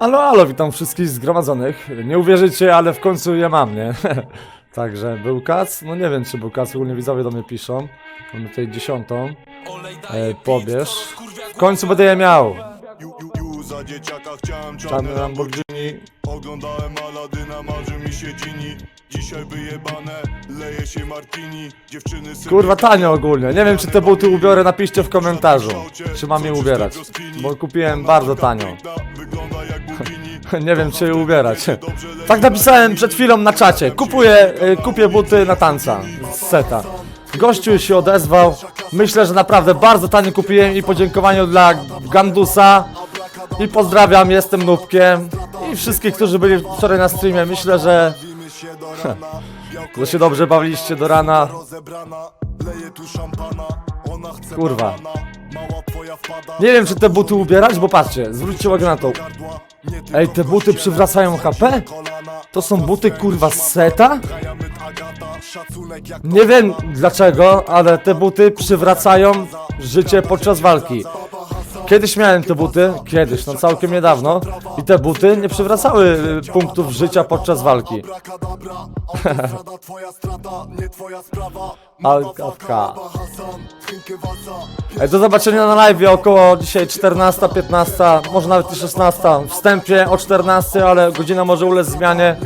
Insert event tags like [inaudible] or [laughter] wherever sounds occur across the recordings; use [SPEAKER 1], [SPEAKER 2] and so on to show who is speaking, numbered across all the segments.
[SPEAKER 1] Alo, alo, witam wszystkich zgromadzonych. Nie uwierzycie, ale w końcu je mam, nie? [laughs] Także był kac? No nie wiem, czy był kac, ogólnie widzowie do mnie piszą. Mamy tutaj dziesiątą. E, pobierz. W końcu będę je miał.
[SPEAKER 2] Za dzieciaka chciałem
[SPEAKER 1] Lamborghini.
[SPEAKER 2] Oglądałem Aladyna, marzy mi się Gini Dzisiaj wyjebane, leje się Martini Dziewczyny sobie
[SPEAKER 1] Kurwa, tanio ogólnie. Nie wiem, czy te buty ubiorę, napiszcie w komentarzu. Czy mam je ubierać. Bo kupiłem bardzo tanio. [laughs] Nie wiem, czy ubierać. Tak napisałem przed chwilą na czacie. Kupuję, y, kupię buty na tanca z seta. Gościu się odezwał. Myślę, że naprawdę bardzo tanio kupiłem i podziękowaniu dla Gandusa. I pozdrawiam, jestem nubkiem. I wszystkich, którzy byli wczoraj na streamie. Myślę, że, [laughs] że się dobrze bawiliście do rana. Kurwa. Nie wiem, czy te buty ubierać, bo patrzcie, zwróćcie uwagę na to. Ej, te buty przywracają HP? To są buty kurwa z seta? Nie wiem dlaczego, ale te buty przywracają życie podczas walki. Kiedyś miałem te buty, kiedyś, no całkiem niedawno, i te buty nie przywracały y, punktów życia podczas walki. [laughs] Ej, do zobaczenia na live około dzisiaj 14, 15, może nawet i 16. Wstępie o 14, ale godzina może ulec zmianie,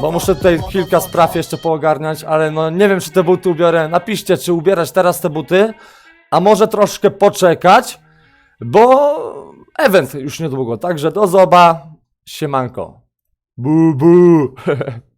[SPEAKER 1] bo muszę tutaj kilka spraw jeszcze poogarniać, ale no nie wiem czy te buty ubiorę. Napiszcie czy ubierać teraz te buty, a może troszkę poczekać, bo event już niedługo, także do zoba, siemanko. Bu bu. [laughs]